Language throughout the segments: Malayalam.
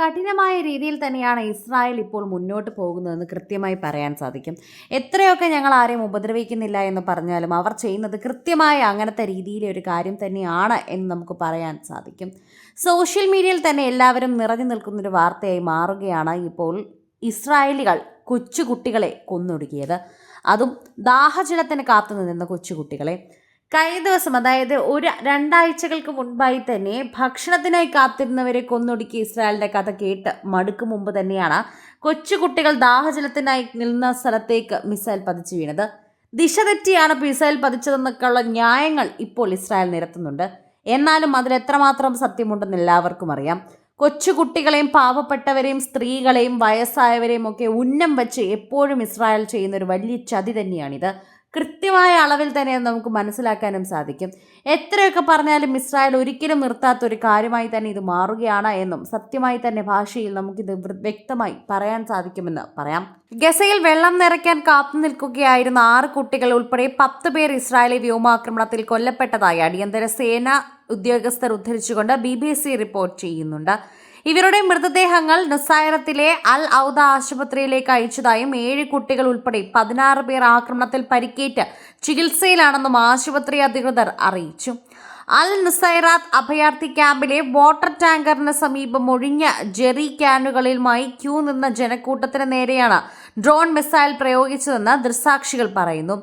കഠിനമായ രീതിയിൽ തന്നെയാണ് ഇസ്രായേൽ ഇപ്പോൾ മുന്നോട്ട് പോകുന്നതെന്ന് കൃത്യമായി പറയാൻ സാധിക്കും. എത്രയൊക്കെ ഞങ്ങൾ ആരെയും ഉപദ്രവിക്കുന്നില്ല എന്ന് പറഞ്ഞാലും അവർ ചെയ്യുന്നത് കൃത്യമായ അങ്ങനത്തെ രീതിയിലെ ഒരു കാര്യം തന്നെയാണ് എന്ന് നമുക്ക് പറയാൻ സാധിക്കും. സോഷ്യൽ മീഡിയയിൽ തന്നെ എല്ലാവരും നിറഞ്ഞു നിൽക്കുന്നൊരു വാർത്തയായി മാറുകയാണ് ഇപ്പോൾ ഇസ്രായേലികൾ കൊച്ചുകുട്ടികളെ കൊന്നൊടുക്കിയത്. അതും ദാഹജലത്തിന് കാത്തു നിന്ന കൊച്ചുകുട്ടികളെ. കഴിഞ്ഞ ദിവസം അതായത് ഒരു രണ്ടാഴ്ചകൾക്ക് മുൻപായി തന്നെ ഭക്ഷണത്തിനായി കാത്തിരുന്നവരെ കൊന്നൊടുക്കി ഇസ്രായേലിന്റെ കഥ കേട്ട് മടുക്ക് മുമ്പ് തന്നെയാണ് കൊച്ചുകുട്ടികൾ ദാഹജലത്തിനായി നിന്ന സ്ഥലത്തേക്ക് മിസൈൽ പതിച്ചു വീണത്. ദിശ തെറ്റിയാണ് മിസൈൽ പതിച്ചതെന്നൊക്കെയുള്ള ന്യായങ്ങൾ ഇപ്പോൾ ഇസ്രായേൽ നിരത്തുന്നുണ്ട്. എന്നാലും അതിൽ എത്രമാത്രം സത്യമുണ്ടെന്ന് എല്ലാവർക്കും അറിയാം. കൊച്ചുകുട്ടികളെയും പാവപ്പെട്ടവരെയും സ്ത്രീകളെയും വയസ്സായവരെയും ഒക്കെ ഉന്നം വെച്ച് എപ്പോഴും ഇസ്രായേൽ ചെയ്യുന്ന ഒരു വലിയ ചതി തന്നെയാണിത്. കൃത്യമായ അളവിൽ തന്നെ നമുക്ക് മനസ്സിലാക്കാനും സാധിക്കും. എത്രയൊക്കെ പറഞ്ഞാലും ഇസ്രായേൽ ഒരിക്കലും നിർത്താത്ത ഒരു കാര്യമായി തന്നെ ഇത് മാറുകയാണ് എന്നും സത്യമായി തന്നെ ഭാഷയിൽ നമുക്കിത് വ്യക്തമായി പറയാൻ സാധിക്കുമെന്ന് പറയാം. ഗസയിൽ വെള്ളം നിറയ്ക്കാൻ കാത്തു നിൽക്കുകയായിരുന്ന ആറ് കുട്ടികൾ ഉൾപ്പെടെ പത്ത് പേർ ഇസ്രായേലി വ്യോമാക്രമണത്തിൽ കൊല്ലപ്പെട്ടതായി അടിയന്തര സേന ഉദ്യോഗസ്ഥർ ഉദ്ധരിച്ചുകൊണ്ട് ബി ബി സി റിപ്പോർട്ട് ചെയ്യുന്നുണ്ട്. ഇവരുടെ മൃതദേഹങ്ങൾ നസായറത്തിലെ അൽ ഔദ ആശുപത്രിയിലേക്ക് അയച്ചതായും ഏഴ് കുട്ടികൾ ഉൾപ്പെടെ പതിനാറ് പേർ ആക്രമണത്തിൽ പരിക്കേറ്റ് ചികിത്സയിലാണെന്നും ആശുപത്രി അധികൃതർ അറിയിച്ചു. അൽ നുസൈറാത്ത് അഭയാർത്ഥി ക്യാമ്പിലെ വാട്ടർ ടാങ്കറിന് സമീപം ഒഴിഞ്ഞ ജെറി ക്യാനുകളിലുമായി ക്യൂ നിന്ന ജനക്കൂട്ടത്തിന് നേരെയാണ് ഡ്രോൺ മിസൈൽ പ്രയോഗിച്ചതെന്ന് ദൃസാക്ഷികൾ പറയുന്നു.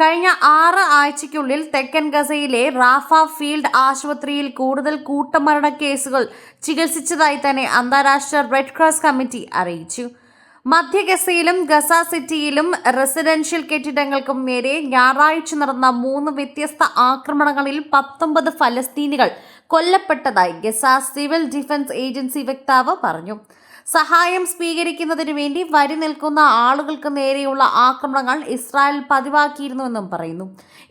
കഴിഞ്ഞ ആറ് ആഴ്ചയ്ക്കുള്ളിൽ തെക്കൻ ഗസയിലെ റാഫ ഫീൽഡ് ആശുപത്രിയിൽ കൂടുതൽ കൂട്ടമരണ കേസുകൾ ചികിത്സിച്ചതായി തന്നെ അന്താരാഷ്ട്ര റെഡ് ക്രോസ് കമ്മിറ്റി അറിയിച്ചു. മധ്യ ഗസയിലും ഗസ സിറ്റിയിലും റെസിഡൻഷ്യൽ കെട്ടിടങ്ങൾക്കും നേരെ ഞായറാഴ്ച നടന്ന മൂന്ന് വ്യത്യസ്ത ആക്രമണങ്ങളിൽ പത്തൊമ്പത് ഫലസ്തീനികൾ കൊല്ലപ്പെട്ടതായി ഗസ സിവിൽ ഡിഫൻസ് ഏജൻസി വക്താവ് പറഞ്ഞു. സഹായം സ്വീകരിക്കുന്നതിനു വേണ്ടി വരി നിൽക്കുന്ന ആളുകൾക്ക് നേരെയുള്ള ആക്രമണങ്ങൾ ഇസ്രായേൽ പതിവാക്കിയിരുന്നുവെന്നും പറയുന്നു.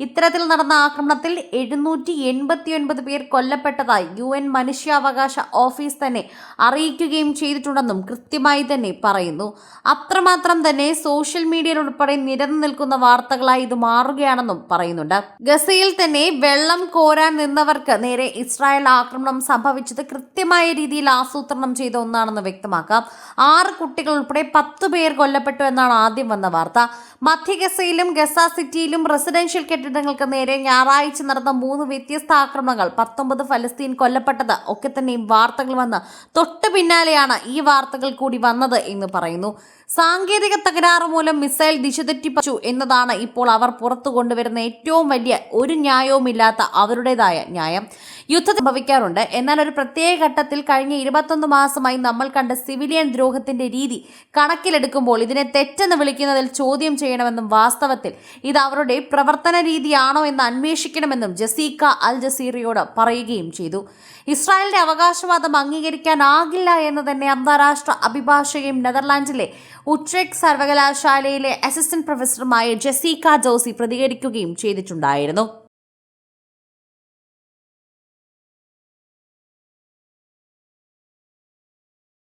ഇത്തരത്തിൽ നടന്ന ആക്രമണത്തിൽ എഴുന്നൂറ്റി എൺപത്തിയൊൻപത് പേർ കൊല്ലപ്പെട്ടതായി യു എൻ മനുഷ്യാവകാശ ഓഫീസ് തന്നെ അറിയിക്കുകയും ചെയ്തിട്ടുണ്ടെന്നും കൃത്യമായി തന്നെ പറയുന്നു. അത്രമാത്രം തന്നെ സോഷ്യൽ മീഡിയയിൽ ഉൾപ്പെടെ നിരന്നു നിൽക്കുന്ന വാർത്തകളായി ഇത് മാറുകയാണെന്നും പറയുന്നുണ്ട്. ഗസയിൽ തന്നെ വെള്ളം കോരാൻ നിന്നവർക്ക് നേരെ ഇസ്രായേൽ ആക്രമണം സംഭവിച്ചത് കൃത്യമായ രീതിയിൽ ആസൂത്രണം ചെയ്ത ഒന്നാണെന്ന് വ്യക്തമാക്കാം ആറ് കുട്ടികൾ ഉൾപ്പെടെ പത്ത് പേർ കൊല്ലപ്പെട്ടു എന്നാണ് ആദ്യം വന്ന വാർത്ത. മധ്യ ഗസയിലും ഗസ സിറ്റിയിലും റെസിഡൻഷ്യൽ കെട്ടിടങ്ങൾക്ക് നേരെ ഞായറാഴ്ച നടന്ന മൂന്ന് വ്യത്യസ്ത ആക്രമണങ്ങൾ പത്തൊമ്പത് ഫലസ്തീൻ കൊല്ലപ്പെട്ടത്. ഒക്കെ തന്നെയും വാർത്തകൾ വന്ന് തൊട്ടു പിന്നാലെയാണ് ഈ വാർത്തകൾ കൂടി വന്നത് എന്ന് പറയുന്നു. സാങ്കേതിക തകരാറ് മൂലം മിസൈൽ ദിശ തെറ്റിപ്പച്ചു എന്നതാണ് ഇപ്പോൾ അവർ പുറത്തു കൊണ്ടുവരുന്ന ഏറ്റവും വലിയ ഒരു ന്യായവുമില്ലാത്ത അവരുടേതായ ന്യായം. യുദ്ധം സംഭവിക്കാറുണ്ട്. എന്നാൽ ഒരു പ്രത്യേക ഘട്ടത്തിൽ കഴിഞ്ഞ ഇരുപത്തൊന്ന് മാസമായി നമ്മൾ കണ്ട സിവിലിയൻ ദ്രോഹത്തിന്റെ രീതി കണക്കിലെടുക്കുമ്പോൾ ഇതിനെ തെറ്റെന്ന് വിളിക്കുന്നതിൽ ചോദ്യം ചെയ്യണമെന്നും വാസ്തവത്തിൽ ഇത് അവരുടെ പ്രവർത്തന രീതിയാണോ എന്ന് അന്വേഷിക്കണമെന്നും ജസീക്ക അൽ ജസീറിയോട് പറയുകയും ചെയ്തു. ഇസ്രായേലിന്റെ അവകാശവാദം അംഗീകരിക്കാനാകില്ല എന്ന് തന്നെ അന്താരാഷ്ട്ര അഭിഭാഷകയും നെതർലാൻഡിലെ ഉട്രെക് സർവകലാശാലയിലെ അസിസ്റ്റന്റ് പ്രൊഫസറുമായ ജെസീക്ക ജോസി പ്രതികരിക്കുകയും ചെയ്തിട്ടുണ്ടായിരുന്നു